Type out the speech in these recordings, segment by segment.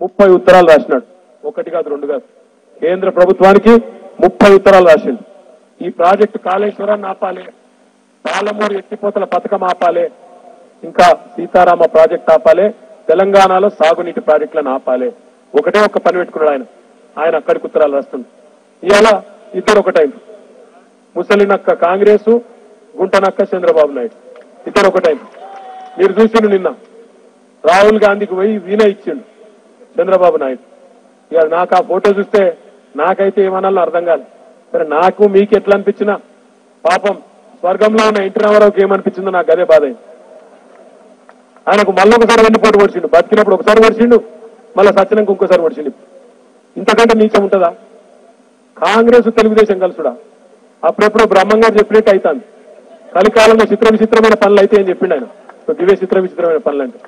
ముప్పై ఉత్తరాలు రాసినాడు. ఒకటి కాదు రెండు కాదు. కేంద్ర ప్రభుత్వానికి ముప్పై ఉత్తరాలు రాసింది ఈ ప్రాజెక్టు కాళేశ్వరాన్ని ఆపాలి పాలమూరు ఎత్తిపోతల పథకం ఆపాలి ఇంకా సీతారామ ప్రాజెక్ట్ ఆపాలి తెలంగాణలో సాగునీటి ప్రాజెక్టులను ఆపాలి. ఒకటే ఒక్క పని పెట్టుకున్నాడు ఆయన. ఆయన అక్కడికి ఉత్తరాలు రాస్తుంది ఇవాళ ఇద్దరు ఒకటైంది ముసలినక్క కాంగ్రెసు గుంట నక్క చంద్రబాబు నాయుడు. ఇద్దరు టైం మీరు చూసిండు నిన్న. రాహుల్ గాంధీకి పోయి వీణ ఇచ్చిండు చంద్రబాబు నాయుడు. ఇక నాకు ఆ ఫోటో చూస్తే నాకైతే ఏమనాలో అర్థం కాదు సరే నాకు మీకు ఎట్లా అనిపించినా పాపం స్వర్గంలో ఉన్న ఇంటి రామారావుకి ఏమనిపించిందో నాకు అదే బాధ ఆయనకు మళ్ళీ ఒకసారి వెన్నుపోటు పడిచిండు పొడిచిండు? బతికినప్పుడు ఒకసారి పొడిచిండు మళ్ళీ సచ్చినాక ఇంకోసారి పొడిచిండు. ఇంతకంటే నీచం ఉంటుందా? కాంగ్రెస్ తెలుగుదేశం కలుసుడా? అప్పుడెప్పుడు బ్రహ్మంగా చెప్పినట్టు అవుతుంది చలికాలంలో చిత్ర విచిత్రమైన పనులు అయితే అని చెప్పిండు ఆయన దివే చిత్ర విచిత్రమైన పనులు అంటే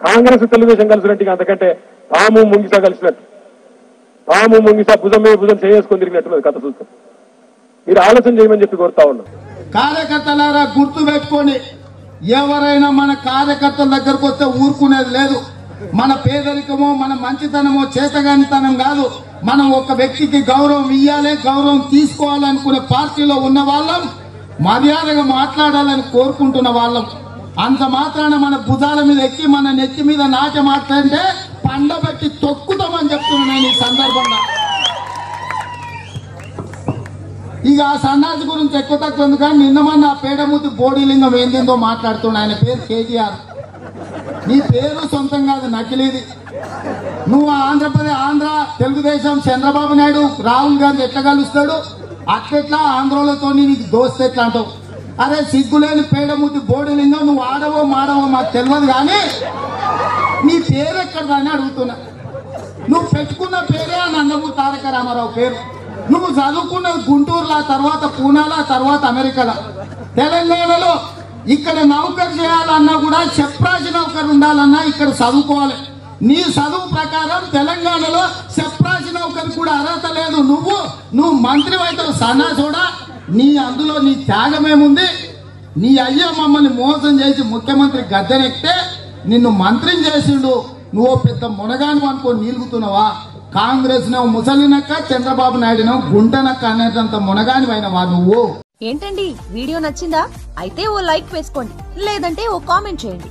కాంగ్రెస్ తెలుగుదేశం కలిసినట్టు అంతకంటే పాము ముంగిసా కలిసినట్టు. పాము ముంగిసా భుజం మీద భుజం చేసుకొని తిరిగినట్టు కథ చూస్తాం మీరు ఆలోచన చేయమని చెప్పి కోరుతా ఉన్నా. కార్యకర్తలారా గుర్తు పెట్టుకొని ఎవరైనా మన కార్యకర్తల దగ్గరకు వస్తే ఊరుకునేది లేదు. మన పేదరికమో మన మంచితనమో చేతగానితనం కాదు. మనం ఒక వ్యక్తికి గౌరవం ఇవ్వాలి గౌరవం తీసుకోవాలనుకునే పార్టీలో ఉన్న వాళ్ళం మర్యాదగా మాట్లాడాలని కోరుకుంటున్న వాళ్ళం. అంత మాత్రాన మన భుజాల మీద ఎక్కి మన నెత్తి మీద నాట్య మాట్లాడితే పండబట్టి తొక్కుతామని చెప్తున్నాను నేను ఈ సందర్భంగా. ఇక ఆ సన్నాసి గురించి ఎక్కువ తక్కువ ఎందుకంటే నిన్న మన ఆ బోడీలింగం ఏందేందో మాట్లాడుతున్నా. ఆయన పేరు కేజీఆర్. నీ పేరు సొంతం కాదు నకిలీది. నువ్వు ఆంధ్రప్రదేశ్ ఆంధ్ర తెలుగుదేశం చంద్రబాబు నాయుడు రాహుల్ గాంధీ ఎట్లా కలుస్తాడు? అట్లెట్లా ఆంధ్రలతో నీకు దోస్తే ఎట్లా అంటావు? అరే సిగ్గులేని పేడముద్ది బోడలిందో నువ్వు ఆడవో మాడవో మాకు తెలియదు కానీ నీ పేరు ఎక్కడ అని అడుగుతున్నా. నువ్వు పెట్టుకున్న పేరే అని నందమూరి తారక రామారావు పేరు. నువ్వు చదువుకున్న గుంటూరులో తర్వాత పూనాలో తర్వాత అమెరికాలా. తెలంగాణలో ఇక్కడ నౌకరు చేయాలన్నా కూడా చెప్రాజు నౌకరు ఉండాలన్నా ఇక్కడ చదువుకోవాలి. నీ చదువు ప్రకారం తెలంగాణలో చెప్రాజు నౌకరు కూడా అర్హత లేదు. నువ్వు నువ్వు మంత్రి అవుతావు. సన్నా చూడా నీ అందులో నీ త్యాగమేముంది నీ అయ్య మమ్మల్ని మోసం చేసి ముఖ్యమంత్రి గద్దెనెక్కితే నిన్ను మంత్రిని చేసిండు. నువ్వు పెద్ద మునగాను అనుకో నిలుగుతున్నావా? కాంగ్రెస్ నో ముసలినక్క చంద్రబాబు నాయుడునో గుంటనక్క అనేటంత మునగానివైనవా నువ్వు? ఏంటండి? వీడియో నచ్చిందా? అయితే ఓ లైక్ వేసుకోండి. లేదంటే ఓ కామెంట్ చేయండి.